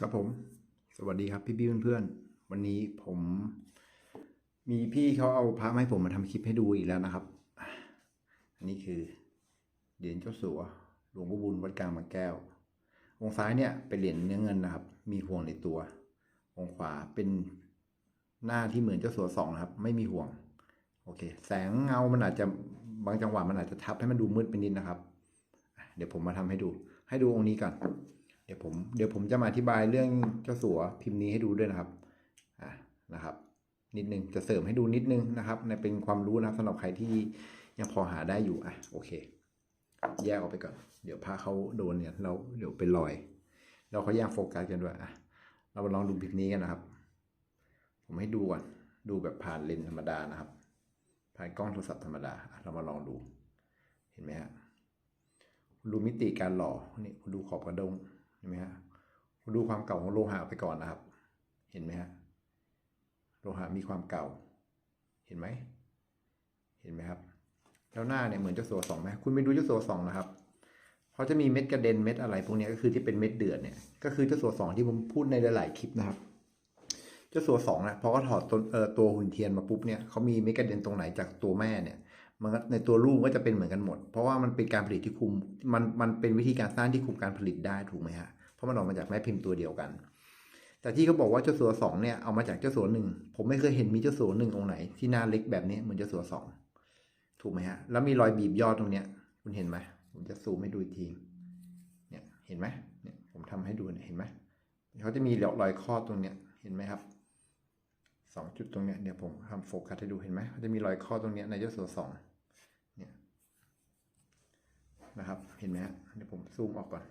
ครับผม สวัสดีครับพี่พี่เพื่อนๆ วันนี้ผม มีพี่เขาเอาพระให้ผมมาทำคลิปให้ดูอีกแล้วนะครับ อันนี้คือเหรียญเจ้าสัวหลวงพ่อบุญวัดกลางบางแก้ว องค์ซ้ายเนี่ยเป็นเหรียญเนื้อเงินนะครับ มีห่วงในตัว องค์ขวาเป็นหน้าที่เหมือนเจ้าสัวสองนะครับ ไม่มีห่วง โอเค แสงเงา มันอาจจะบางจังหวะมันอาจจะทับให้มันดูมืดไปนิดนะครับ เดี๋ยวผมมาทำให้ดู ให้ดูองค์นี้ก่อน เดี๋ยวผมเดี๋ยวผมจะมาอธิบายเรื่องเจ้าสัวพิมพ์นี้ให้ดูด้วยนะครับอะนะครับนิดนึงจะเสริมให้ดูนิดนึงนะครับในเป็นความรู้นะครับสำหรับใครที่ยังพอหาได้อยู่อะโอเค แยกออกไปก่อน เดี๋ยวพาเขาโดนเนี่ยเราเดี๋ยวเป็นรอย เราเขาแยกโฟกัสกันด้วยอะเรามาลองดูพิมพ์นี้กันนะครับ ผมให้ดูก่อนดูแบบผ่านเลนส์ธรรมดานะครับ ผ่านกล้องโทรศัพท์ธรรมดาเรามาลองดู เห็นไหมฮะดูมิติการหล่อนี่ดูขอบกระดง ห็นไหมฮะดูความเก่าของโลหะไปก่อนนะครับ เห็นไหมฮะโลหะมีความเก่า เห็นไหมเห็นไหมครับแล้วหน้าเนี่ยเหมือนเจ้าสัวสองไหมคุณไปดูเจ้าสัวสองนะครับเขาจะมีเม็ดกระเด็นเม็ดอะไรพวกนี้ก็คือที่เป็นเม็ดเดือดเนี่ยก็คือเจ้าสัวสองที่ผมพูดในหลาย ๆ คลิปนะครับเจ้าสัวสองนะพอเขาถอดตัวเอ่อตัวหุ่นเทียนมาปุ๊บเนี่ยเขามีเม็ดกระเด็นตรงไหนจากตัวแม่เนี่ยมันในตัวลูกก็จะเป็นเหมือนกันหมด เพราะว่ามันเป็นการผลิตที่คุมมันมันเป็นวิธีการสร้างที่คุมการผลิตได้ถูกไหมฮะเราะมันออกมาจากแม่พิมพ์ตัวเดียวกัน แต่ที่เขาบอกว่าเจ้าสัวสองเนี่ยเอามาจากเจ้าสัวหนึ่งผมไม่เคยเห็นมีเจ้าสัวหนึ่งองค์ไหนที่หน้าเล็กแบบนี้เหมือนเจ้าสัวสองถูกไหมฮะแล้วมีรอยบีบยอดตรงเนี้ย คุณเห็นไหมผมจะซูมให้ดูอีกทีเนี่ยเห็นไหมเนี่ยผมทำให้ดูเนี่ยเห็นไหมเขาจะมีรอยข้อตรงเนี้ยเห็นไหมครับสองจุดตรงเนี้ยเดี๋ยวผมทำโฟกัสให้ดูเห็นไหมเขาจะมีรอยข้อตรงเนี้ยในเจ้าสัวสองเนี่ยนะครับ เห็นไหมฮะเดี๋ยวผมซูมออกก่อน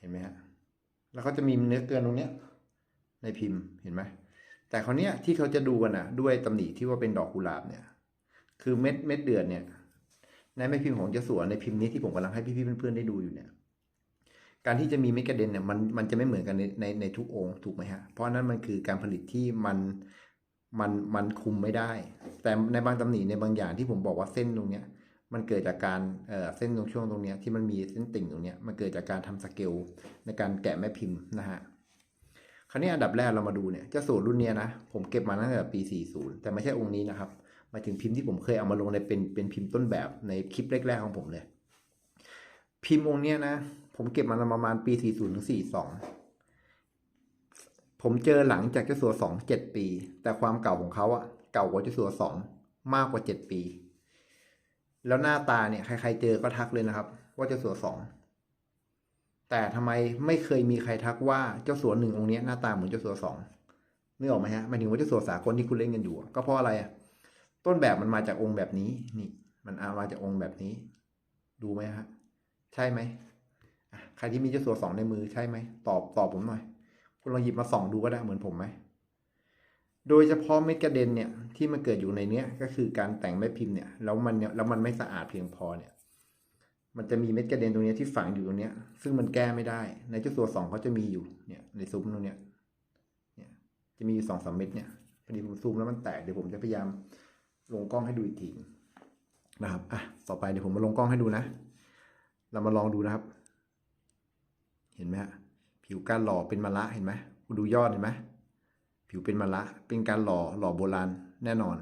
เห็นไหมฮะแล้วเขาจะมีเนื้อเกินตรงเนี้ย ในพิมพ์เห็นไหมแต่คราวเนี้ยที่เขาจะดูกันอะด้วยตำหนิที่ว่าเป็นดอกกุหลาบเนี่ย คือเม็ดเม็ดเดือนเนี่ย ในแม่พิมพ์ของเจ้าสัวในพิมพ์นี้ที่ผมกำลังให้พี่ๆเพื่อนๆได้ดูอยู่เนี่ย การที่จะมีเม็ดกระเด็นเนี่ยมันมันจะไม่เหมือนกันในในในทุกองค์ถูกไหมฮะเพราะนั้นมันคือการผลิตที่มันมันมันคุมไม่ได้ แต่ในบางตำหนิในบางอย่างที่ผมบอกว่าเส้นตรงเนี้ย มันเกิดจากการเเส้นตรงช่วงตรงนี้ที่มันมีเส้นติ่งตรงนี้มันเกิดจากการทำสเกลในการแกะแม่พิมพ์นะฮะคราวนี้อันดับแรกเรามาดูเนี่ยเจ้าสูตรรุ่นนี้นะผมเก็บมาตั้งแต่ปี 40 แต่ไม่ใช่องค์นี้นะครับมาถึงพิมพ์ที่ผมเคยเอามาลงในเป็นเป็นพิมพ์ต้นแบบในคลิปแรกๆของผมเลย พิมพ์องค์เนี้ยนะ ผมเก็บมาประมาณปี 40ถึง42 ผมเจอหลังจากเจ้าสัวสองเจ็ดปี แต่ความเก่าของเขาอะเก่ากว่าเจ้าสัวสองมากกว่าเจ็ดปี แล้วหน้าตาเนี่ยใครๆเจอก็ทักเลยนะครับ ว่าเจ้าสัวสองแต่ทำไมไม่เคยมีใครทักว่าเจ้าสัวหนึ่งองค์นี้หน้าตาเหมือนเจ้าสัวสองนึกออกไหมฮะหมายถึงว่าเจ้าสัวสากลที่คุณเล่นกันอยู่ ก็เพราะอะไรอะต้นแบบมันมาจากองค์แบบนี้นี่ มันเอามาจากองค์แบบนี้ ดูไหมฮะใช่ไหมใครที่มีเจ้าสัวสองในมือใช่ไหมตอบตอบผมหน่อย คุณลองหยิบมาส่องดูก็ได้เหมือนผมไหม โดยเฉพาะเม็ดกระเด็นเนี่ยที่มันเกิดอยู่ในเนี้ยก็คือการแต่งแม่พิมพ์เนี่ยแล้วมันเนี่ยแล้วมันไม่สะอาดเพียงพอเนี่ยมันจะมีเม็ดกระเด็นตรงเนี้ยที่ฝังอยู่ตรงเนี้ยซึ่งมันแก้ไม่ได้ ในเจ้าตัวสองเขาจะมีอยู่เนี่ยในซุ้มตรงเนี้ยเนี่ยจะมีอยู่สองสามเม็ดเนี่ยพอดีผมซูมแล้วมันแตกเดี๋ยวผมจะพยายามลงกล้องให้ดูอีกทีนะครับอะต่อไปเดี๋ยวผมมาลงกล้องให้ดูนะ เรามาลองดูนะครับ เห็นไหมฮะผิวการหล่อเป็นมะละเห็นไหมดูยอดเห็นไหม ผิวเป็นมะละเป็นการหล่อหล่อโบราณแน่นอน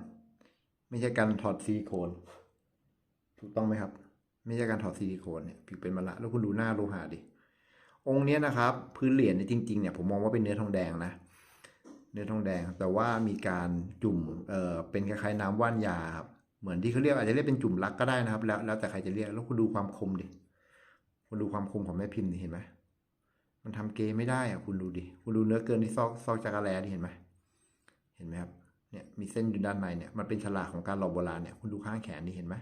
ไม่ใช่การถอดซิลิโคน ถูกต้องไหมครับ ไม่ใช่การถอดซิลิโคนเนี่ยผิวเป็นมะละแล้วคุณดูหน้าโลหะดิองค์เนี้ยนะครับ พื้นเหรียญเนี่ยจริงๆเนี่ยผมมองว่าเป็นเนื้อทองแดงนะเนื้อทองแดง แต่ว่ามีการจุ่มเอ่อเป็นคล้ายๆน้ำว่านยาครับเหมือนที่เขาเรียกอาจจะเรียกเป็นจุ่มรักก็ได้นะครับ แล้วแล้วแต่ใครจะเรียกแล้วคุณดูความคมดิคุณดูความคมของแม่พิมพ์ดิเห็นไหมมันทำเกยไม่ได้อะคุณดูดิคุณดูเนื้อเกินที่ซอกซอกจักรแลดิเห็นไหม เห็นไหมครับเนี่ยมีเส้นอยู่ด้านในเนี่ยมันเป็นฉลากของการหล่อโบราณเนี่ยคุณดูข้างแขนนี่เห็นไหม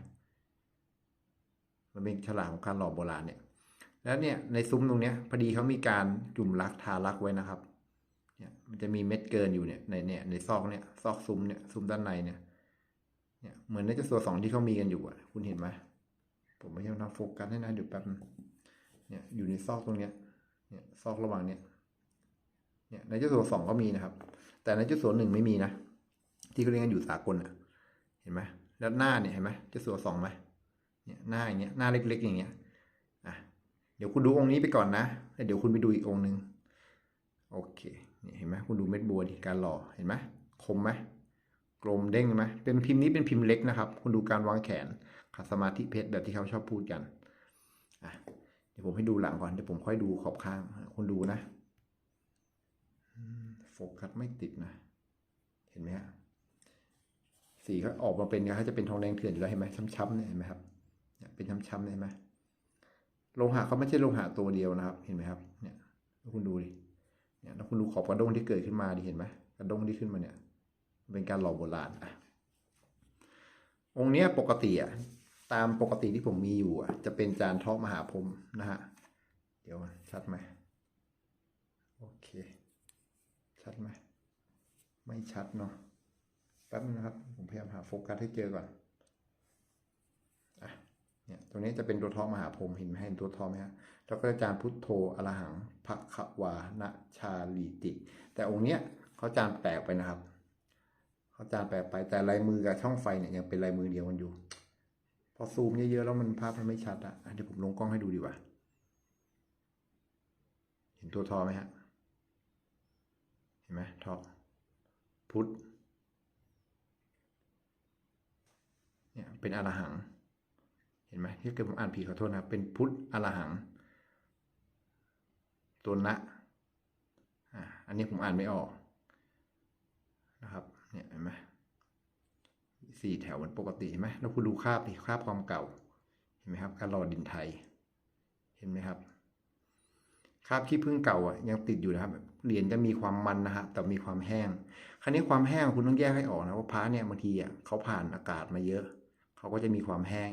มันเป็นฉลากของการหล่อโบราณเนี่ย แล้วเนี่ยในซุ้มตรงเนี้ยพอดีเขามีการจุ่มลักทาลักไว้นะครับเนี่ยมันจะมีเม็ดเกินอยู่เนี่ยในเนี่ยในซอกเนี่ยซอกซุ้มเนี่ยซุ้มด้านในเนี่ยเนี่ยเหมือนในเจ้าสัวสองที่เขามีกันอยู่อะ คุณเห็นไหมผมไม่ใช่ทำโฟกัสให้นะเดี๋ยวแป๊บนึงเนี่ยอยู่ในซอกตรงเนี้ยเนี่ยซอกระหว่างเนี่ยเนี่ยในเจ้าสัวสองก็มีนะครับ แต่ในเจ้าสัวหนึ่งไม่มีนะ ที่เขาเรียกกันอยู่สากลอะ เห็นไหมแล้วหน้าเนี่ยเห็นไหมเจ้าสัวสองไหมเนี่ยหน้าอย่างเงี้ยหน้าเล็ก ๆ อย่างเงี้ยอะเดี๋ยวคุณดูองค์นี้ไปก่อนนะแล้วเดี๋ยวคุณไปดูอีกองค์หนึ่งโอเคนี่เห็นไหมคุณดูเม็ดบัวดิการหล่อเห็นไหมคมไหมกลมเด้งไหมเป็นพิมพ์นี้เป็นพิมพ์เล็กนะครับ คุณดูการวางแขนขัดสมาธิเพชรแบบที่เขาชอบพูดกันอะเดี๋ยวผมให้ดูหลังก่อนเดี๋ยวผมค่อยดูขอบข้างคุณดูนะ โฟกัสไม่ติดนะ เห็นไหมฮะสีเขาออกมาเป็นเขาจะเป็นทองแดงเถื่อนอยู่แล้วเห็นไหมช้ำๆเนี่ยเห็นไหมครับเนี่ยเป็นช้ำๆเนี่ยเห็นไหมโลหะเขาไม่ใช่โลหะตัวเดียวนะครับ เห็นไหมครับ เนี่ยล้วคุณดูดิเนี่ยแล้วคุณดูขอบกระด้งที่เกิดขึ้นมาดิเห็นไหมกระด้งที่ขึ้นมาเนี่ย เป็นการหล่อโบราณอะองค์เนี้ยปกติอะตามปกติที่ผมมีอยู่อะจะเป็นจานทอมหาพรมนะฮะเดี๋ยวชัดไหมโอเค ชัดไหมไม่ชัดเนาะแป๊บนึงนะครับ ผมพยายามหาโฟกัสให้เจอก่อนอะเนี่ยตรงนี้จะเป็นตัวท้อมหาพรมเห็นไหมเห็นตัวท้อไหมฮะแล้วก็อาจารย์พุทโธอรหังภควานะชาลีติ แต่องค์เนี้ยเขาจานแปลกไปนะครับเขาจานแปลกไปแต่ลายมือกับช่องไฟเนี่ยยังเป็นลายมือเดียวกันอยู่ พอซูมเยอะๆแล้วมันภาพมันไม่ชัดอะอะเดี๋ยวผมลงกล้องให้ดูดีกว่า เห็นตัวทอไหมฮะ เห็นไหมทอพุทธเนี่ยเป็นอรหัง เห็นไหมที่เกิดผมอ่านผิดขอโทษนะ เป็นพุทธอรหัง ตัวนะอ่าอันนี้ผมอ่านไม่ออกนะครับเนี่ยเห็นไหมสี่แถวมันปกติเห็นไหมแล้วคุณดูคราบดิคราบความเก่า เห็นไหมครับการรอดินไทย เห็นไหมครับ คราบขี้ผึ้งเก่าอะยังติดอยู่นะครับเหรียญจะมีความมันนะฮะแต่มีความแห้ง คราวนี้ความแห้งคุณต้องแยกให้ออกนะว่าพระเนี่ยบางทีอะเขาผ่านอากาศมาเยอะ เขาก็จะมีความแห้ง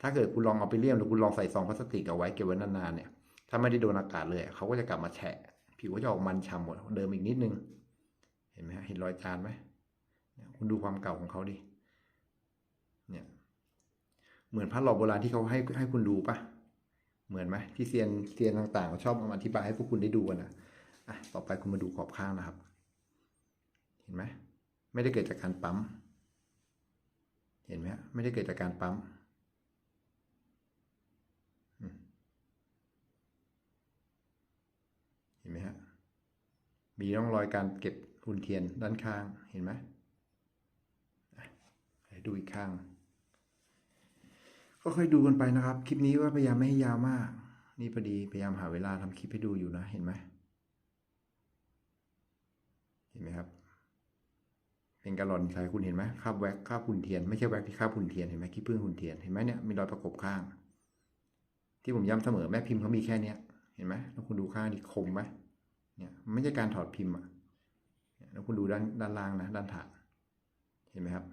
ถ้าเกิดคุณลองเอาไปเลี่ยมหรือคุณลองใส่ซองพลาสติกเอาไว้เก็บไว้นานๆเนี่ยถ้าไม่ได้โดนอากาศเลยเขาก็จะกลับมาแฉะ ผิวก็จะออกมันฉ่ำหมดเดิมอีกนิดนึง เห็นไหมเห็นรอยจานไหมคุณดูความเก่าของเขาดิเนี่ยเหมือนพระหล่อโบราณที่เขาให้ให้คุณดูปะ เหมือนไหมที่เซียนเซียนต่างๆเขาชอบมาอธิบายให้พวกคุณได้ดูกันนะอะต่อไปคุณมาดูขอบข้างนะครับ เห็นไหมไม่ได้เกิดจากการปั๊ม เห็นไหมฮะไม่ได้เกิดจากการปั๊มเห็นไหมฮะมีร่องรอยการเก็บหุ่นเทียนด้านข้างเห็นไหมอะดูอีกข้าง ก็ค่อยดูกันไปนะครับ คลิปนี้ว่าพยายามไม่ให้ยาวมาก นี่พอดีพยายามหาเวลาทำคลิปให้ดูอยู่นะ เห็นไหมเห็นไหมครับ เป็นกระหลอนใครคุณเห็นไหมคาบแว็กคาบหุ่นเทียน ไม่ใช่แว็กที่คาบหุ่นเทียนเห็นไหมขี้ผึ้งหุ่นเทียนเห็นไหมเนี่ยมีรอยประกบข้าง ที่ผมย้ำเสมอแม่พิมพ์เขามีแค่เนี้ยเห็นไหมแล้วคุณดูข้างดิคมไหมเนี่ยไม่ใช่การถอดพิมพ์อะแล้วคุณดูด้านด้านล่างนะ ด้านฐานเห็นไหมครับ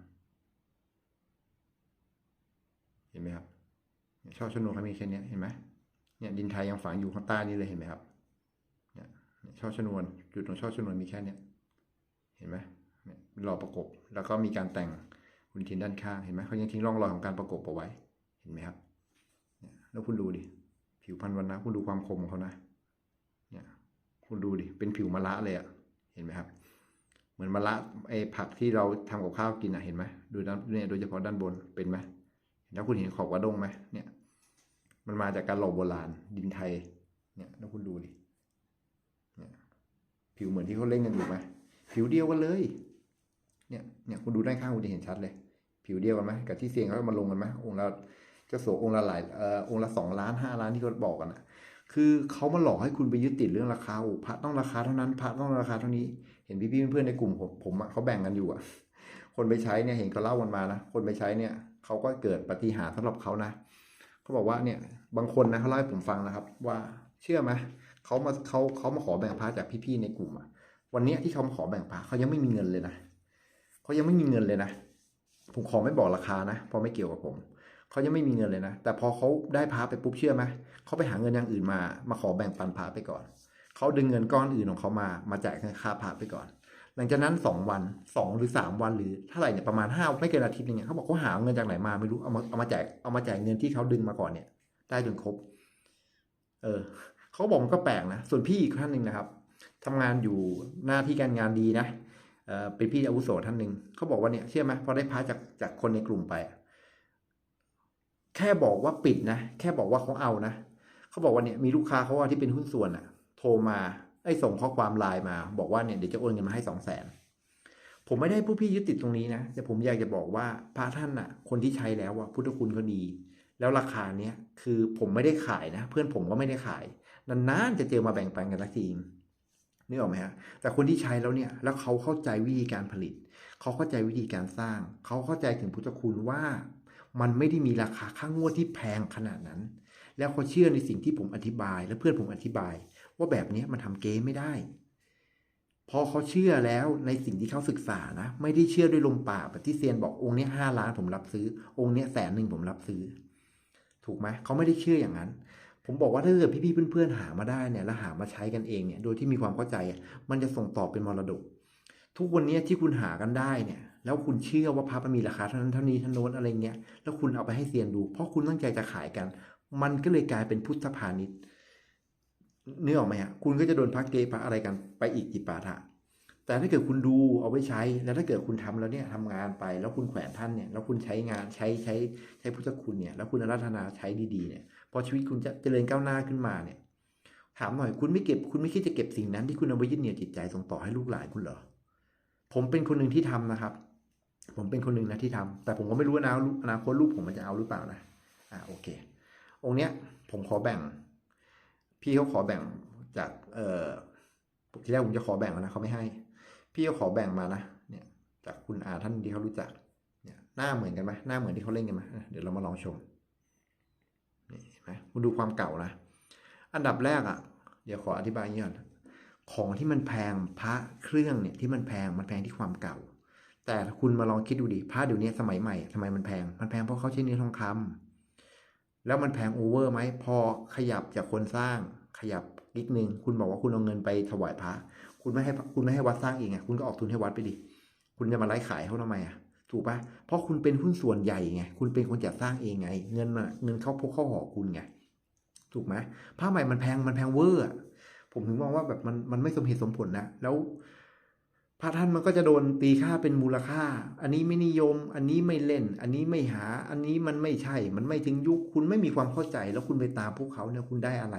เห็นไหมครับช่อชนวนเขามีแค่เนี้ยเห็นไหมเนี่ยดินไทยยังฝังอยู่ข้างใต้นี่เลยเห็นไหมครับเนี่ยช่อชนวนจุดตรงช่อชนวนมีแค่เนี้ยเห็นไหมเนี่ยรอประกบแล้วก็มีการแต่งหุ่นทียนด้านข้างเห็นไหมเขายังทิ้งร่องรอยของการประกบเอาไว้เห็นไหมครับเนี่ยแล้วคุณดูดิผิวพันธุ์วันนะคุณดูความคมของเขานะเนี่ยคุณดูดิเป็นผิวมะระเลยอะเห็นไหมครับ เหมือนมะระไอ้ผักที่เราทำกับข้าวกินอะเห็นไหมดูด้านเนี่ยโดยเฉพาะด้านบนเป็นไหม แล้วคุณเห็นขอบกระด้งไหมเนี่ย มันมาจากการหล่อโบราณดินไทย เนี่ยแล้วคุณดูดิเนี่ยผิวเหมือนที่เขาเล่นกันอยู่ไหมผิวเดียวกันเลย เนี่ยเนี่ยคุณดูด้านข้างคุณจะเห็นชัดเลย ผิวเดียวกันไหมกับที่เซียงเขามาลงกันไหมองค์ละเจะโสองค์ละหลายเอ่อองค์ละสองล้านห้าล้านที่เขาบอกกันอะคือเขามาหลอกให้คุณไปยึดติดเรื่องราคาพระต้องราคาเท่านั้นพระต้องราคาเท่านี้ เห็นพี่ๆเพื่อนๆในกลุ่มผมผมเขาแบ่งกันอยู่อะ คนไปใช้เนี่ยเห็นเขาเล่ากันมานะคนไปใช้เนี่ย เขาก็เกิดปฏิหารสำหรับเขานะเขาบอกว่าเนี่ยบางคนนะเขาเล่าให้ผมฟังนะครับ ว่าเชื่อไหมเขามาเขาเขามาขอแบ่งพระจากพี่ๆในกลุ่มอะวันนี้ที่เขามาขอแบ่งพระเขายังไม่มีเงินเลยนะเขายังไม่มีเงินเลยนะผมขอไม่บอกราคานะเพราะไม่เกี่ยวกับผมเขายังไม่มีเงินเลยนะ แต่พอเขาได้พระไปปุ๊บเชื่อไหมเขาไปหาเงินอย่างอื่นมา มาขอแบ่งปันพระไปก่อน เขาดึงเงินก้อนอื่นของเขามา มาจ่ายค่าพระไปก่อน หลังจากนั้นสองวันสองหรือสามวันหรือเท่าไหร่เนี่ยประมาณห้าไม่เกินอาทิตย์นึงเนี่ยเขาบอกเขาหาเงินจากไหนมาไม่รู้เอามาเอามาจ่ายเอามาจ่ายเงินที่เขาดึงมาก่อนเนี่ย ได้จนครบ เออเขาบอกมันก็แปลกนะส่วนพี่อีกท่านหนึ่งนะครับทำงานอยู่หน้าที่การงานดีนะเออเป็นพี่อาวุโสท่านหนึ่งเขาบอกว่าเนี่ยเชื่อไหมพอได้พาจากจากคนในกลุ่มไป แค่บอกว่าปิดนะแค่บอกว่าเขาเอานะเขาบอกว่าเนี่ยมีลูกค้าเขาว่าที่เป็นหุ้นส่วนอะโทรมา ไอ้ส่งข้อความไลน์มาบอกว่าเนี่ยเดี๋ยวจะโอนเงินมาให้สองแสนผมไม่ได้ผู้พี่ยึดติดตรงนี้นะแต่ผมอยากจะบอกว่าพระท่านอะคนที่ใช้แล้วอะพุทธคุณก็ดี แล้วราคาเนี้ยคือผมไม่ได้ขายนะ เพื่อนผมก็ไม่ได้ขายนานๆจะเจอมาแบ่งปันกันสักทีนึกออกไหมฮะแต่คนที่ใช้แล้วเนี่ยแล้วเขาเข้าใจวิธีการผลิต เขาเข้าใจวิธีการสร้าง เขาเข้าใจถึงพุทธคุณว่า มันไม่ได้มีราคาค่างงวดที่แพงขนาดนั้น แล้วเขาเชื่อในสิ่งที่ผมอธิบาย และเพื่อนผมอธิบาย ว่าแบบนี้มันทำเกมไม่ได้ พอเขาเชื่อแล้วในสิ่งที่เขาศึกษานะ ไม่ได้เชื่อด้วยลมปากแบบที่เซียนบอกองค์นี้ห้าล้านผมรับซื้อ องค์นี้แสนหนึ่งผมรับซื้อ ถูกไหมเขาไม่ได้เชื่ออย่างนั้น ผมบอกว่าถ้าเกิดพี่ๆเพื่อนๆหามาได้เนี่ยแล้วหามาใช้กันเองเนี่ย โดยที่มีความเข้าใจมันจะส่งต่อเป็นมรดก ทุกวันนี้ที่คุณหากันได้เนี่ยแล้วคุณเชื่อว่าพระมันมีราคาเท่านั้นเท่านี้เท่าโน้นอะไรเงี้ย แล้วคุณเอาไปให้เซียนดู เพราะคุณตั้งใจจะขายกัน มันก็เลยกลายเป็นพุทธพาณิชย์ เนื้อออกไหมฮะคุณก็จะโดนพระเกพระอะไรกันไปอีกกี่ปาทะแต่ถ้าเกิดคุณดูเอาไว้ใช้แล้วถ้าเกิดคุณทำแล้วเนี่ยทำงานไป แล้วคุณแขวนท่านเนี่ยแล้วคุณใช้งานใช้ใช้ใช้พุทธคุณเนี่ยแล้วคุณอารัธนาใช้ดีๆเนี่ยพอชีวิตคุณจะเจริญก้าวหน้าขึ้นมาเนี่ยถามหน่อยคุณไม่เก็บคุณไม่คิดจะเก็บสิ่งนั้นที่คุณเอาไว้ยึดเหนี่ยวจิตใจส่งต่อให้ลูกหลานคุณเหรอผมเป็นคนหนึ่งที่ทำนะครับ ผมเป็นคนหนึ่งนะที่ทำแต่ผมก็ไม่รู้นะอนาคตลูกผมมันจะเอาหรือเปล่านะอ่าโอเค องเนี้ยผมขอแบ่ง พี่เขาขอแบ่งจากเอ่อทีแรกผมจะขอแบ่งนะเขาไม่ให้ พี่เขาขอแบ่งมานะเนี่ยจากคุณอาท่านที่เขารู้จักเนี่ยหน้าเหมือนกันไหมหน้าเหมือนที่เขาเล่นกันไหมเดี๋ยวเรามาลองชมนี่เห็นไหมคุณดูความเก่านะ อันดับแรกอะ เดี๋ยวขออธิบายอย่างนี้ก่อนของที่มันแพงพระเครื่องเนี่ยที่มันแพงมันแพงที่ความเก่า แต่คุณมาลองคิดดูดิพระเดี๋ยวนี้สมัยใหม่ทำไมมันแพง มันแพงเพราะเขาใช้เนื้อทองคำ แล้วมันแพงโอเวอร์ไหมพอขยับจากคนสร้างขยับนิดนึงคุณบอกว่าคุณเอาเงินไปถวายพระคุณไม่ให้คุณไม่ให้วัดสร้างเองอะคุณก็ออกทุนให้วัดไปดิคุณจะมาไล่ขายเขาทำไมอะถูกปะเพราะคุณเป็นหุ้นส่วนใหญ่ไงคุณเป็นคนจัดสร้างเองไง เงินเงินเข้าพกเข้าหอคุณไงถูกไหมผ้าใหม่มันแพงมันแพงเวอร์ผมถึงมองว่าแบบมันมันไม่สมเหตุสมผลนะแล้ว ระท่านมันก็จะโดนตีค่าเป็นมูลค่า อันนี้ไม่นิยม อันนี้ไม่เล่น อันนี้ไม่หา อันนี้มันไม่ใช่ มันไม่ถึงยุค คุณไม่มีความเข้าใจ แล้วคุณไปตามพวกเขาเนี่ยคุณได้อะไร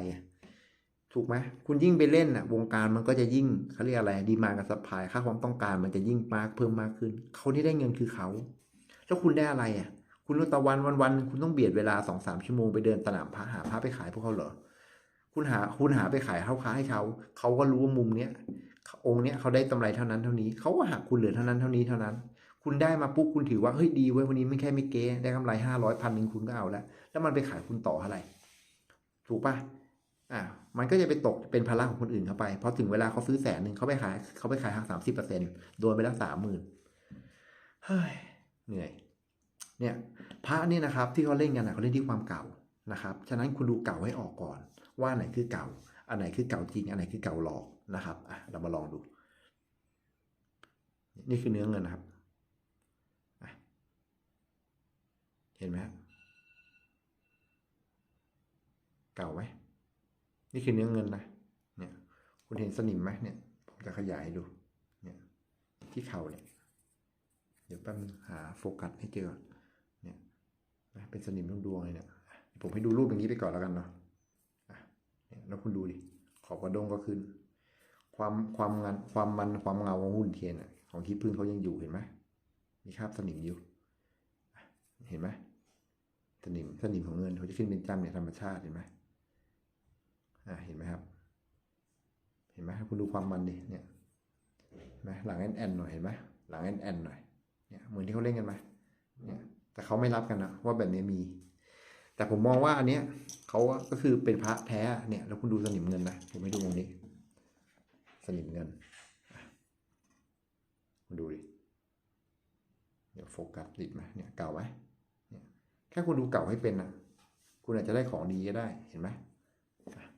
ถูกไหมคุณยิ่งไปเล่นอะ วงการมันก็จะยิ่งเขาเรียกอะไร ดีมากับสปายค่าความต้องการมันจะยิ่งมากเพิ่มมากขึ้น เขาที่ได้เงินคือเขา แล้วคุณได้อะไรอะ คุณตะวันวันวันๆคุณต้องเบียดเวลาสองสามชั่วโมงไปเดินตลาดพระหาพระไปขายพวกเขาเหรอ คุณหาคุณหาไปขายเขาค้าให้เขา เขาก็รู้ว่ามุมเนี้ย องค์เนี้ยเขาได้กำไรเท่านั้นเท่านี้เขาก็หักคุณเหลือเท่านั้นเท่านี้เท่านั้น คุณได้มาปุ๊บคุณถือว่าเฮ้ยดีเว้ยวันนี้ไม่แค่ไม่เก๊ได้กำไรห้าร้อยพันหนึ่งคุณก็เอาแล้วแล้วมันไปขายคุณต่อเท่าไร ถูกปะอ่ามันก็จะไปตกเป็นภาระของคนอื่นเข้าไปเพราะถึงเวลาเขาซื้อแสนหนึ่งเขาไปขายเขาไปขายหักสามสิบเปอร์เซ็นต์โดนไปแล้วสามหมื่นเฮ้ยเหนื่อย เนี่ยพระนี่นะครับที่เขาเล่นกันนะเขาเล่นที่ความเก่านะครับ ฉะนั้นคุณดูเก่าให้ออกก่อน ว่าไหนคือเก่า อันไหนคือเก่าจริง อันไหนคือเก่าหลอกนะครับอะเรามาลองดู นี่คือเนื้อเงินนะครับเห็นไหมเก่าไหมนี่คือเนื้อเงินนะเนี่ย คุณเห็นสนิมไหมเนี่ย ผมจะขยายให้ดู เนี่ย ที่เข่าเนี่ย เดี๋ยวแป๊บหาโฟกัสให้เจอ เนี่ยนะเป็นสนิมดวงๆเลยเนี่ยผมให้ดูรูปอย่างนี้ไปก่อนแล้วกันเนาะ แล้วคุณดูดิ ขอบกระด้งก็ขึ้น ความความงานความมันความเงาของหุ่นเทียนอะของที่พึ่งเขายังอยู่เห็นไหมมีคราบสนิมอยู่ เห็นไหมสนิมสนิมของเงินเขาจะขึ้นเป็นจ้ำเนี่ยธรรมชาติเห็นไหมอ่าเห็นไหมครับ เห็นไหมคุณดูความมันดิเนี่ยเห็นไหมหลังแอนแอนหน่อยเห็นไหมหลังแอนแอนหน่อยเนี่ยเหมือนที่เขาเล่นกันไหมเนี่ยแต่เขาไม่รับกันนะว่าแบบนี้มี แต่ผมมองว่าอันเนี้ยเขาก็คือเป็นพระแท้เนี่ยแล้วคุณดูสนิมเงินนะผมให้ดูตรงนี้ สนิมเงินคุณดูดิเดี๋ยวโฟกัสติดไหมเนี่ยเก่าไหมเนี่ยแค่คุณดูเก่าให้เป็นนะคุณอาจจะได้ของดีก็ได้เห็นไหม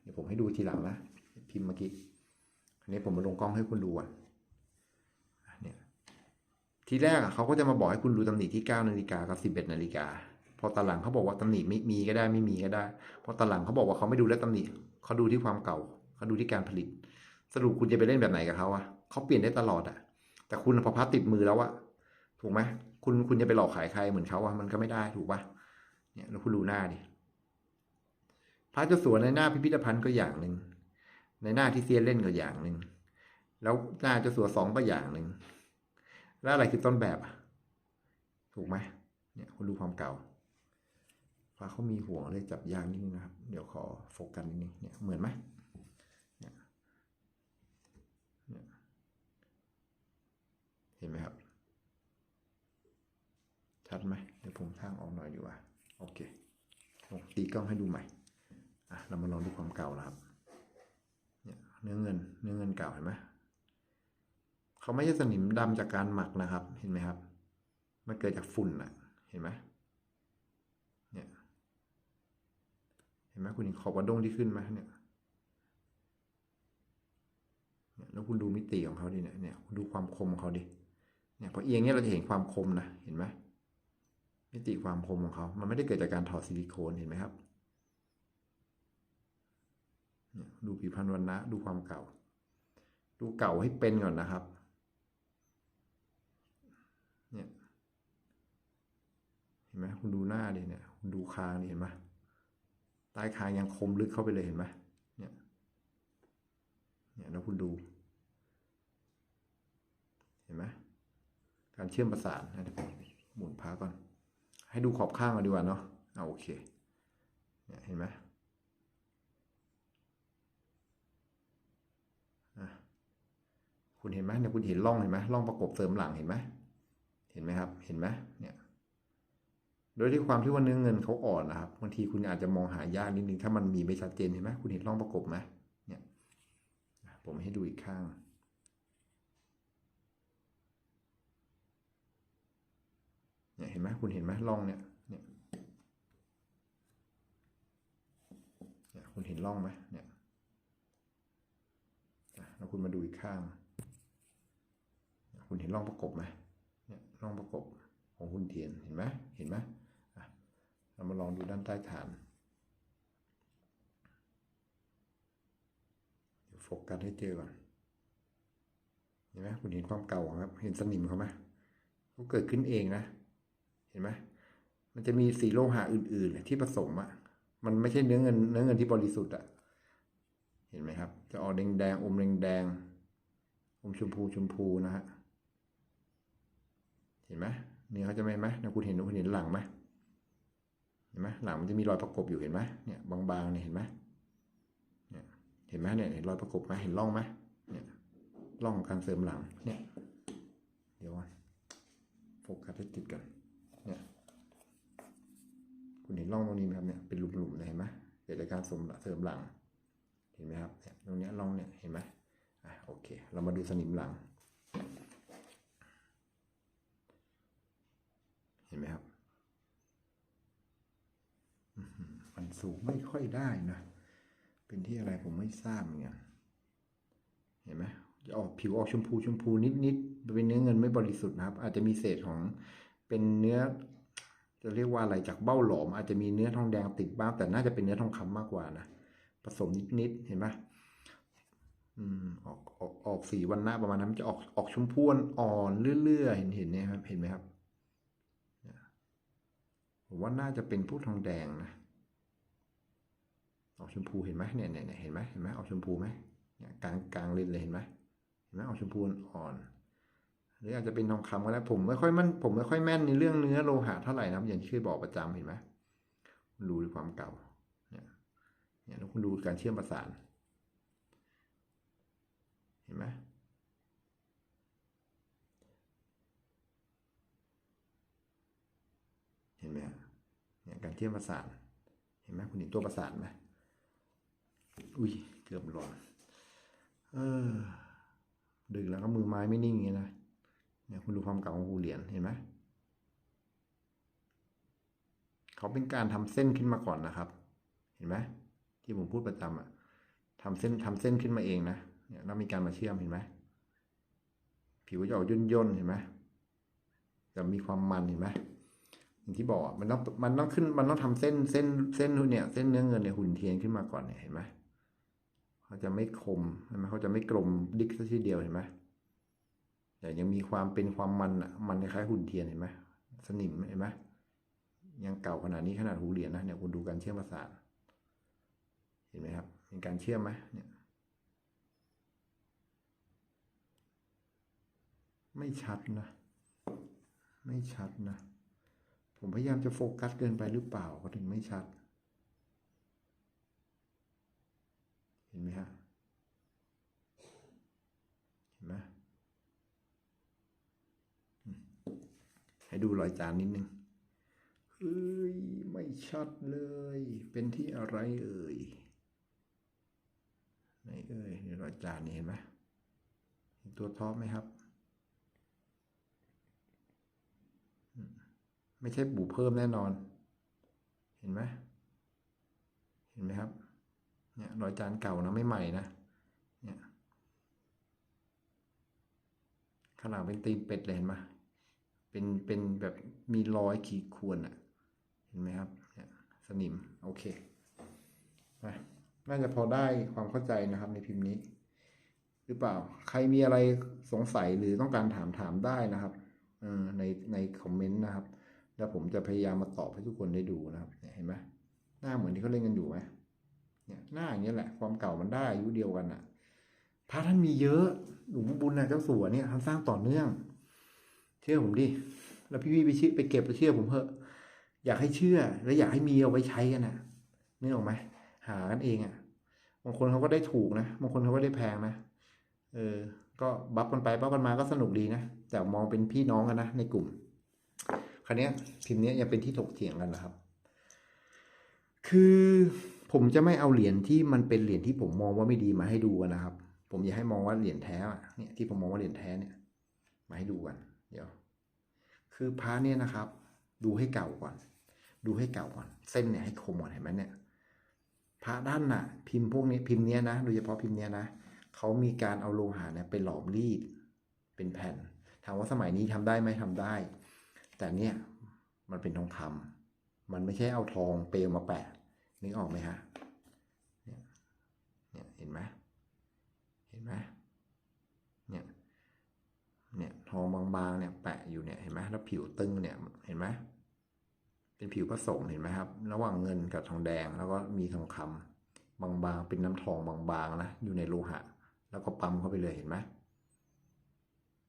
เดี๋ยวผมให้ดูทีหลังนะพิมพ์เมื่อกี้อันนี้ผมมาลงกล้องให้คุณดูอะอะเนี่ยทีแรกอะเขาก็จะมาบอกให้คุณดูตำหนิที่9นาฬิกากับ11นาฬิกา พอตอนหลังเขาบอกว่าตำหนิไม่มีก็ได้ไม่มีก็ได้ พอตอนหลังเขาบอกว่าเขาไม่ดูแลวตำหนิเขาดูที่ความเก่าเขาดูที่การผลิต สรุปคุณจะไปเล่นแบบไหนกับเขาอะเขาเปลี่ยนได้ตลอดอะแต่คุณพอพัดติดมือแล้วอะถูกไหมคุณคุณจะไปหลอกขายใครเหมือนเขาอะมันก็ไม่ได้ถูกปะเนี่ยแล้วคุณดูหน้าดิพระเจ้าสัวในหน้าพิพิธภัณฑ์ก็อย่างหนึ่งในหน้าที่เซียนเล่นก็อย่างหนึ่งแล้วหน้าเจ้าสัวสองก็อย่างหนึ่งแล้วอะไรคือต้นแบบอะถูกไหมเนี่ยคุณดูความเก่า พระเขามีห่วงเลยจับยางนิดนึงนะครับ เดี๋ยวขอโฟกัสนิดนึงเนี่ยเหมือนไหมเนี่ยเนี่ยเห็นไหมครับ ชัดไหมเดี๋ยวผมทางออกหน่อยดีกว่า โอเคผมตีกล้องให้ดูใหม่อะเรามาลองดูความเก่านะครับเนี่ยเนื้อเงินเนื้อเงินเก่าเห็นไหมเขาไม่ใช่สนิมดำจากการหมักนะครับ เห็นไหมครับ มันเกิดจากฝุ่นอะเห็นไหมเนี่ย เห็นไหมคุณเห็นขอบกระด้งที่ขึ้นไหมเนี่ยแล้วคุณดูมิติของเขาดิเนี่ยเนี่ยคุณดูความคมของเขาดิเนี่ยพอเอียงเนี่ยเราจะเห็นความคมนะเห็นไหมมิติความคมของเขา มันไม่ได้เกิดจากการถอดซิลิโคนเห็นไหมครับเนี่ยดูผิวพรรณวันนะดูความเก่า ดูเก่าให้เป็นก่อนนะครับเนี่ยเห็นไหมคุณดูหน้าดิเนี่ยคุณดูคางดิเห็นไหม ต้คางยังคมลึกเข้าไปเลยเห็นไหมเนี่ยเนี่ยแล้วคุณดู เห็นไหมการเชื่อมประสานนะเดี๋ยวผมหมุนพาก่อน ให้ดูขอบข้างก่อนดีกว่าเนาะเอาโอเคเนี่ยเห็นไหมคุณเห็นไหมเนี่ยคุณเห็นร่องเห็นไหมร่องประกบเสริมหลังเห็นไหมเห็นไหมครับ เห็นไหมเนี่ย โดยที่ความที่ว่าเนื้อเงินเขาอ่อนนะครับบางทีคุณอาจจะมองหายากนิดนึงถ้ามันมีไม่ชัดเจนเห็นไหมคุณเห็นร่องประกบไหมเนี่ยผมให้ดูอีกข้างเนี่ยเห็นไหมคุณเห็นไหมร่องเนี่ยเนี่ยคุณเห็นร่องไหมเนี่ยแล้วคุณมาดูอีกข้าง คุณเห็นร่องประกบไหมเนี่ยร่องประกบของคุณเทียนเห็นไหมเห็นไหม เรามาลองดูด้านใต้ฐาน เดี๋ยวโฟกัสให้เจอก่อน เห็นไหมคุณเห็นความเก่าครับ เห็นสนิมเขาไหมเขาเกิดขึ้นเองนะ เห็นไหมมันจะมีสีโลหะอื่น ๆ ที่ผสมอะมันไม่ใช่เนื้อเงินเนื้อเงินที่บริสุทธิ์อะเห็นไหมครับ จะออกแดงแดงๆอมแดงแดงๆอมชมพูชมพูนะฮะ เห็นไหมเนื้อเขาจะไม่เห็นไหมนะคุณเห็นคุณเห็นหลังไหม ห็นไหมหลังมันจะมีรอยประกบอยู่เห็นไหมเนี่ยบางๆเนี่ยเห็นไหมเนี่ยเห็นไหมเนี่ยเห็นรอยประกบไหมเห็นร่องไหมเนี่ยร่องของการเสริมหลังเนี่ยเดี๋ยวก่อนโฟกัสให้ติดกันเนี่ยคุณเห็นร่องตรงนี้ไหมครับเนี่ยเป็นหลุมๆเลยเห็นไหมเกิดจากการเสริมเสริมหลัง เห็นไหมครับเนี่ยตรงนี้ร่องเนี่ยเห็นไหมอะโอเค เรามาดูสนิมหลัง เห็นไหมครับอื้อหือมัน สูงไม่ค่อยได้นะ เป็นที่อะไรผมไม่ทราบเหมือนกันเห็นไหมจะออกผิวออกชมพูชมพูนิดๆเป็นเนื้อเงินไม่บริสุทธิ์นะครับ อาจจะมีเศษของเป็นเนื้อ จะเรียกว่าอะไรจากเบ้าหลอม อาจจะมีเนื้อทองแดงติดบ้างแต่น่าจะเป็นเนื้อทองคำมากกว่านะผสมนิดๆเห็นไหมอืมออกออกออกสีวันหน้าประมาณนั้นจะออกออกชมพูอ่อนเลื่อยๆเห็นเห็นเนี่ยครับเห็นไหมครับผมว่าน่าจะเป็นพวกทองแดงนะ ออกชมพูเห็นไหมเนี่ยเนี่ยเนี่ยเห็นไหมเห็นไหมออกชมพูไหมเนี่ยกลางกลางเลนเลยเห็นไหมเห็นไหมออกชมพูอ่อนหรืออาจจะเป็นทองคำก็ได้ผมไม่ค่อยมั่นผมไม่ค่อยแม่นในเรื่องเนื้อโลหะเท่าไหร่นะครับอย่างที่เคยบอกประจำเห็นไหมดูด้วยความเก่าเนี่ยเนี่ยแล้วคุณดูการเชื่อมประสาน เห็นไหมเห็นไหมเนี่ยการเชื่อมประสาน เห็นไหมคุณเห็นตัวประสานไหม อุ้ยเกือบหล่นเออ ดึกแล้วก็มือไม้ไม่นิ่งอย่างนี้นะเนี่ยคุณดูความเก่าของหูเหรียญเห็นไหมเขาเป็นการทำเส้นขึ้นมาก่อนนะครับ เห็นไหมที่ผมพูดประจำอะทำเส้นทำเส้นขึ้นมาเองนะเนี่ยแล้วมีการมาเชื่อมเห็นไหมผิวจะออกย่นย่นๆเห็นไหมจะมีความมันเห็นไหมอย่างที่บอกอะมันต้องมันต้องขึ้นมันต้องทำเส้นเส้นเส้นเนี่ยเส้นเนื้อเงินในยหุ่นเทียนขึ้นมาก่อนเนี่ยเห็นไหม เขาจะไม่คมเห็นไหมเขาจะไม่กลมดิกซะทีเดียวเห็นไหมแต่ยังมีความเป็นความมันอะมันคล้ายหุ่นเทียนเห็นไหมสนิมเห็นไหมยังเก่าขนาดนี้ขนาดหูเหรียญนะเนี่ยคุณดูการเชื่อมประสานเห็นไหมครับมีการเชื่อมไหมเนี่ยไม่ชัดนะ ไม่ชัดนะ ผมพยายามจะโฟกัสเกินไปหรือเปล่าก็ถึงไม่ชัด ห็นไหมฮะ เห็นไหมให้ดูรอยจานนิดนึง เฮ้ย ไม่ชัดเลย เป็นที่อะไรเอ่ยไหนเอ่ยในรอยจานนี่เห็นไหมเห็นตัวท็อปไหมครับ ไม่ใช่บูเพิ่มแน่นอน เห็นไหมเห็นไหมครับ เนี่ยรอยจานเก่านะไม่ใหม่นะเนี่ยข้างหลังเป็นตีนเป็ดเลยเห็นไหมเป็นเป็นแบบมีรอยขีดข่วนอะเห็นไหมครับเนี่ยสนิมโอเคมาน่าจะพอได้ความเข้าใจนะครับในพิมพ์นี้ หรือเปล่าใครมีอะไรสงสัยหรือต้องการถามถามได้นะครับอในในคอมเมนต์นะครับ แล้วผมจะพยายามมาตอบให้ทุกคนได้ดูนะครับเนี่ยเห็นไหมหน้าเหมือนที่เขาเล่นกันอยู่ไหม เนี่ยหน้าอย่างนี้แหละความเก่ามันได้อายุเดียวกันอะพระท่านมีเยอะหลวงพ่อบุญนะเจ้าสัวเนี่ยท่านสร้างต่อเนื่อง เชื่อผมดิแล้วพี่ๆไปชื่อไปเก็บไปเชื่อผมเถอะ อยากให้เชื่อ และอยากให้มีเอาไว้ใช้กันนะนึกออกไหมหากันเองอะ่ะบางคนเขาก็ได้ถูกนะบางคนเขาก็ได้แพงนะเออ ก็บัฟกันไปบัฟกันมาก็สนุกดีนะแต่มองเป็นพี่น้องกันนะในกลุ่มคราวนี้พิมพ์นี้ยังเป็นที่ถกเถียงกันนะครับ คือ ผมจะไม่เอาเหรียญที่มันเป็นเหรียญที่ผมมองว่าไม่ดีมาให้ดูกันนะครับ ผมอยากให้มองว่าเหรียญแท้อะเนี่ยที่ผมมองว่าเหรียญแท้เนี่ย มาให้ดูกันเดี๋ยว คือพระเนี่ยนะครับ ดูให้เก่าก่อน ดูให้เก่าก่อน เส้นเนี่ยให้คมก่อนเห็นไหมเนี่ยพระด้านน่ะ พิมพ์พวกนี้พิมพ์เนี้ยนะโดยเฉพาะพิมพ์เนี้ยนะเขามีการเอาโลหะเนี่ยไปหลอมรีด เป็นแผ่นถามว่าสมัยนี้ทำได้ไหมทำได้ แต่เนี่ยมันเป็นทองคำมันไม่ใช่เอาทองเปลวมาแปะ นึกออกไหมฮะเนี่ยเนี่ยเห็นไหมเห็นไหมเนี่ยเนี่ยทองบางๆเนี่ยแปะอยู่เนี่ยเห็นไหมแล้วผิวตึงเนี่ยเห็นไหมเป็นผิวผสมเห็นไหมครับ ระหว่างเงินกับทองแดงแล้วก็มีทองคำบางๆ เป็นน้ำทองบางๆนะอยู่ในโลหะ แล้วก็ปั๊มเข้าไปเลยเห็นไหม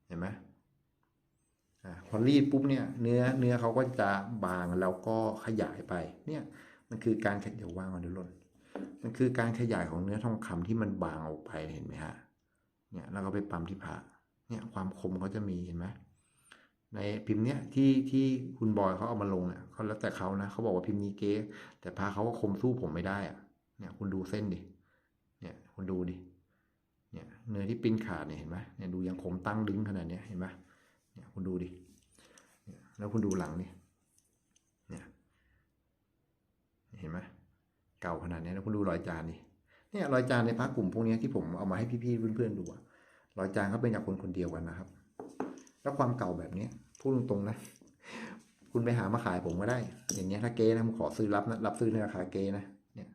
เห็นไหมอ่าพอรีดปุ๊บเนี่ยเนื้อเนื้อเขาก็จะบางแล้วก็ขยายไปเนี่ย มันคือการขยายว่างมันดูล่นมันคือการขยายของเนื้อทองคำที่มันบางออกไปเห็นไหมฮะเนี่ยแล้วก็ไปปั๊มที่ผ่าเนี่ยความคมเขาจะมีเห็นไหมในพิมพ์เนี้ยที่ที่คุณบอยเขาเอามาลงเนี่ยเขาแล้วแต่เขานะเขาบอกว่าพิมพ์นี้เก๊แต่พาเขาก็คมสู้ผมไม่ได้อะเนี่ยคุณดูเส้นดิเนี่ยคุณดูดิเนี่ยเนื้อที่ปิ้นขาดเนี่ยเห็นไหมเนี่ยดูยังคมตั้งดึงขนาดเนี้ยเห็นไหมเนี่ยคุณดูดิแล้วคุณดูหลังนี่เนี่ย เห็นไหมเก่าขนาดนี้ยแล้วคุณดูรอยจานนี่เนี่ยรอยจานในพระกลุ่มพวกนี้ที่ผมเอามาให้พี่ๆเพื่อนๆดูอะรอยจางเขาเป็นจากคนคนเดียวกันนะครับ แล้วความเก่าแบบนี้พูดตรงๆนะ คุณไปหามาขายผมก็ได้ อย่างเงี้ยถ้าเก๊นะผมขอซื้อรับนะรับซื้อในราคาเก๊นะเนี่ย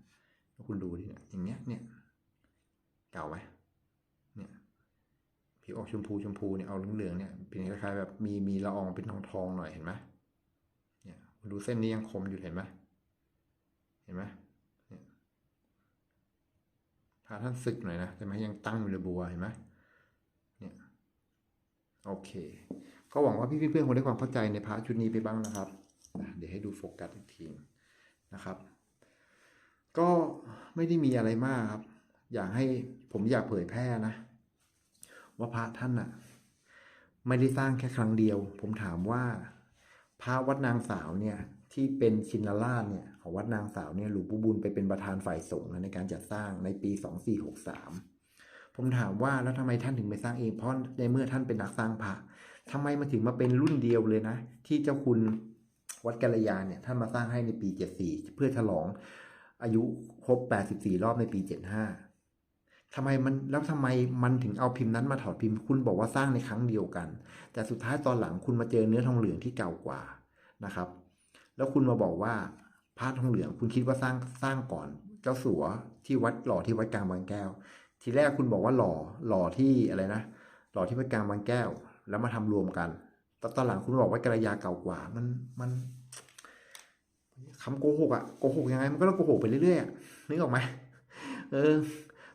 แล้วคุณดูดิเนี่ยอย่างเงี้ยเนี่ย เก่าไหมเนี่ยผิวออกชมพูชมพูเนี่ยเอาเหลืองๆเนี่ยเป็นคล้ายๆแบบมีมีละอองเป็นทองทองๆหน่อยเห็นไหมเนี่ยดูเส้นนี้ยังคมอยู่เห็นไหม เห็นไหมเนี่ยพาท่านศึกหน่อยนะแต่ไหมยังตั้งอยู่เลยบัวเห็นไหมเนี่ยโอเค ก็หวังว่าพี่เพื่อนๆคงได้ความเข้าใจในพระชุดนี้ไปบ้างนะครับ เดี๋ยวให้ดูโฟกัสอีกทีนะครับ ก็ไม่ได้มีอะไรมากครับ อยากให้ผมอยากเผยแพร่นะ ว่าพระท่านน่ะไม่ได้สร้างแค่ครั้งเดียว ผมถามว่า พระวัดนางสาวเนี่ยที่เป็นชินราชเนี่ย ของวัดนางสาวเนี่ยหลวงปู่บุญไปเป็นประธานฝ่ายสงฆ์ในการจัดสร้างในปี 2463 ผมถามว่าแล้วทำไมท่านถึงไม่สร้างเองเพราะในเมื่อท่านเป็นนักสร้างพระทำไมมันถึงมาเป็นรุ่นเดียวเลยนะ ที่เจ้าคุณวัดกัลยาเนี่ยท่านมาสร้างให้ในปี 74 เพื่อฉลองอายุครบ 84 รอบในปี 75 ทำไมมันแล้วทำไมมันถึงเอาพิมพ์นั้นมาถอดพิมพ์ คุณบอกว่าสร้างในครั้งเดียวกัน แต่สุดท้ายตอนหลังคุณมาเจอเนื้อทองเหลืองที่เก่ากว่านะครับ แล้วคุณมาบอกว่า พระทองเหลือง คุณคิดว่าสร้างสร้างก่อน เจ้าสัวที่วัดหล่อที่วัดกลางบางแก้ว ทีแรกคุณบอกว่าหล่อหล่อที่อะไรนะหล่อที่วัดกลางบางแก้ว แล้วมาทำรวมกันตตอนหลังคุณบอกว่ากระยาเก่ากว่า มันมันคำโกหกอะโกหกยังไงมันก็ต้องโกหกไปเรื่อยๆนึกออกไหมเออ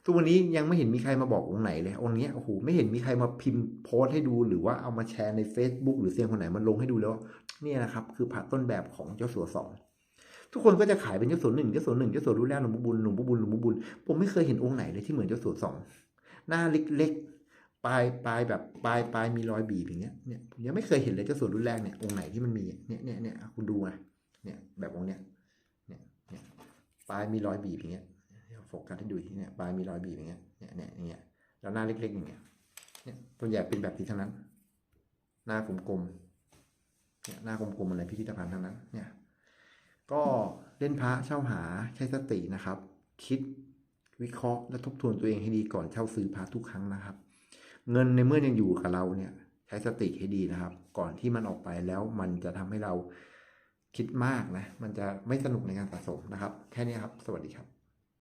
ทุกวันนี้ยังไม่เห็นมีใครมาบอกองค์ไหนเลยองค์เนี้ยโอ้โหไม่เห็นมีใครมาพิมพ์โพสต์ให้ดูหรือว่าเอามาแชร์ใน Facebook หรือเซียนคนไหนมาลงให้ดูแล้วว่าเนี่ยนะครับ คือพระต้นแบบของเจ้าสัวสอง ทุกคนก็จะขายเป็นเจ้าสัวหนึ่งเจ้าสัวหนึ่งเจ้าสัวรู้แล้วหลวงปู่บุญหลวงปู่บุญหลวงปู่บุญผมไม่เคยเห็นองค์ไหนเลยที่เหมือนเจ้าสัวสองหน้าเล็กๆปลายปลายแบบปลายปลายมีรอยบีบอย่างเงี้ยเนี่ยผมยังไม่เคยเห็นเลยเจ้าสัวรุ่นแรกเนี่ยองค์ไหนที่มันมีเนี่ยเนี่ยเนี่ยคุณดูนะเนี่ยแบบองค์เนี้ยเนี่ยเนี่ยปลายมีรอยบีบอย่างเงี้ยโฟกัสให้ดูทีเนี่ยปลายมีรอยบีบอย่างเงี้ยเนี่ยเนี่ยอย่างเงี้ยแล้วหน้าเล็กๆอย่างเงี้ยเนี่ยส่วนใหญ่เป็นแบบนี้ทั้งนั้น หน้ากลมๆเนี่ยหน้ากลมๆอะไรพิพิธภัณฑ์ทั้งนั้นเนี่ย ก็เล่นพระเช่าหาใช้สตินะครับ คิดวิเคราะห์และทบทวนตัวเองให้ดีก่อนเช่าซื้อพระทุกครั้งนะครับ เงินในเมื่อยังอยู่กับเราเนี่ยใช้สติให้ดีนะครับ ก่อนที่มันออกไปแล้วมันจะทำให้เราคิดมากนะ มันจะไม่สนุกในการสะสมนะครับ แค่นี้ครับ สวัสดีครับ